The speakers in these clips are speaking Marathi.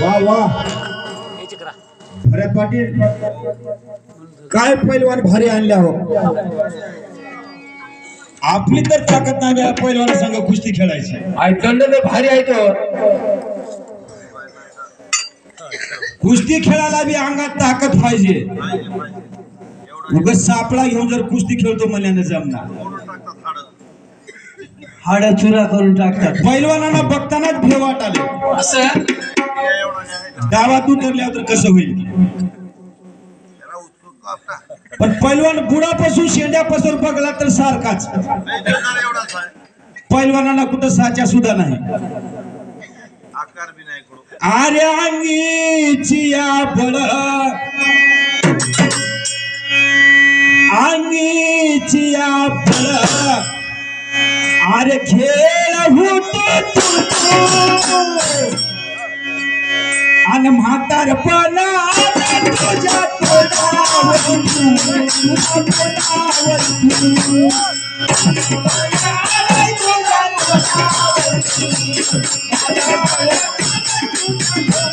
वा वा. पाटील. काय पैलवान भारी आणल्या हो. आपली तर ताकद नाही पैलवान संघ कुस्ती खेळायची. आई दंड भारी आहे तो. कुस्ती खेळायला बी अंगात ताकद पाहिजे. उगाच सापळा घेऊन जर कुस्ती खेळतो म्हणल्यानं जमणार. हाड चुरा करून टाकतात. पैलवानांना बघतानाच भे वाटाले. असं? गावात उतरल्यावर तर कसं होईल? पण पैलवान बुडापासून शेंड्यापासून बघला तर सारखाच. पैलवानाला कुठं साच्या सुद्धा नाही. बी नाही करू अरे अंगीची आपण अंगीची आपण अरे खेळ होतो आणि म्हातारपणा तुझ्या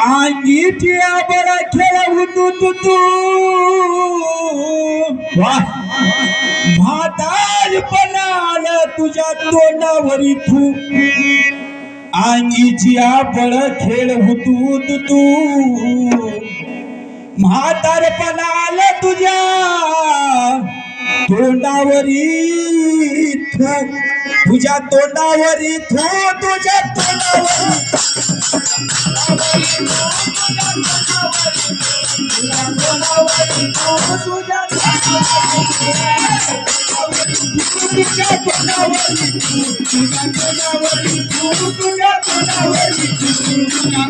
अंगीची बडा खेळ होतो तू तू. वाह म्हातारपणाला तुझ्या तोंडावरी तू अंगीची आपण खेळ होतो तू तू म्हातारपणाला तुझ्या तोंडावरी थू तुझ्या तोंडावरी थू तुझ्या तोंडावरी तुझ्या तोंडावरी तुझ्या तोंडावरी पुढे तुझ्या तोंडावरी तुझ्या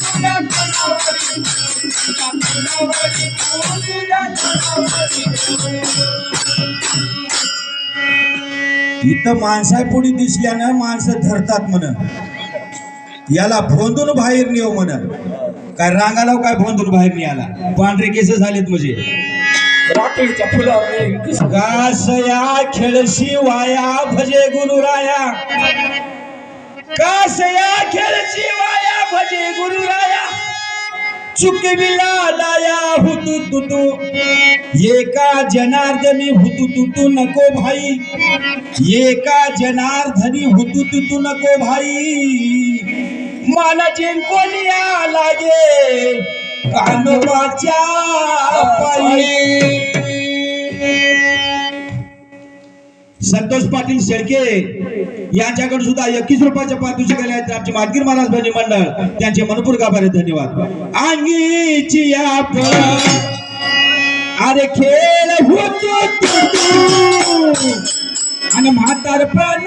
तुझ्या तुझ्या तुझ्या इथं दिसल्यानं माणसं धरतात म्हण याला भोंदून बाहेर नेऊ म्हण काय रांगाला काय भोंदून बाहेर नाही पांढरे केस झालेत म्हणजे. रात्रीच्या फुलावर कासया खेळशी वाया भजे गुरुराया कासया खेळशी वाया भजे गुरुराया चुकविला लाया हुतू तुतू एका जनार्दनी हुतू तुतू नको भाई. एका जनार्दनी हुतू तुतू नको भाई. मला जिंकोलिया लागे. कानोबाच्या संतोष पाटील शेळके यांच्याकडे सुद्धा एकवीस रुपयाच्या पारितोषिक आले आहेत आमचे मातगीर महाराज भजनी मंडळ. त्यांचे मनपूर गाभारे धन्यवाद. अंगीची अरे खेळ होतो आणि म्हातारपण